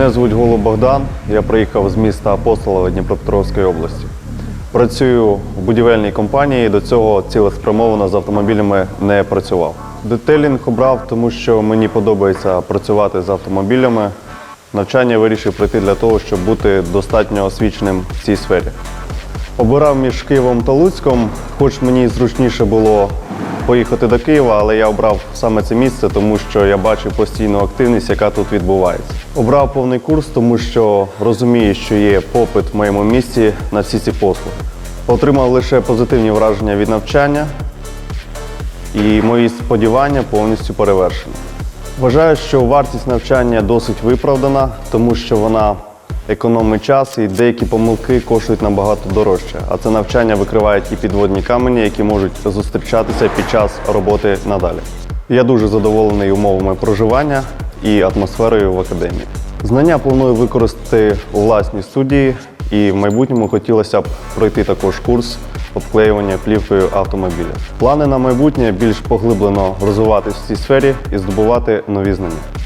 Мене звуть Голуб Богдан. Я приїхав з міста Апостолова Дніпропетровської області. Працюю в будівельній компанії. До цього цілеспрямовано з автомобілями не працював. Детелінг обрав, тому що мені подобається працювати з автомобілями. Навчання вирішив пройти для того, щоб бути достатньо освіченим в цій сфері. Обирав між Києвом та Луцьком, хоч мені зручніше було поїхати до Києва, але я обрав саме це місце, тому що я бачив постійну активність, яка тут відбувається. Обрав повний курс, тому що розумію, що є попит в моєму місті на всі ці послуги. Отримав лише позитивні враження від навчання, і мої сподівання повністю перевершені. Вважаю, що вартість навчання досить виправдана, тому що вона економить час і деякі помилки коштують набагато дорожче. А це навчання викриває ті підводні камені, які можуть зустрічатися під час роботи надалі. Я дуже задоволений умовами проживання і атмосферою в академії. Знання планую використати у власній студії, і в майбутньому хотілося б пройти також курс обклеювання плівкою автомобіля. Плани на майбутнє більш поглиблено розвиватись в цій сфері і здобувати нові знання.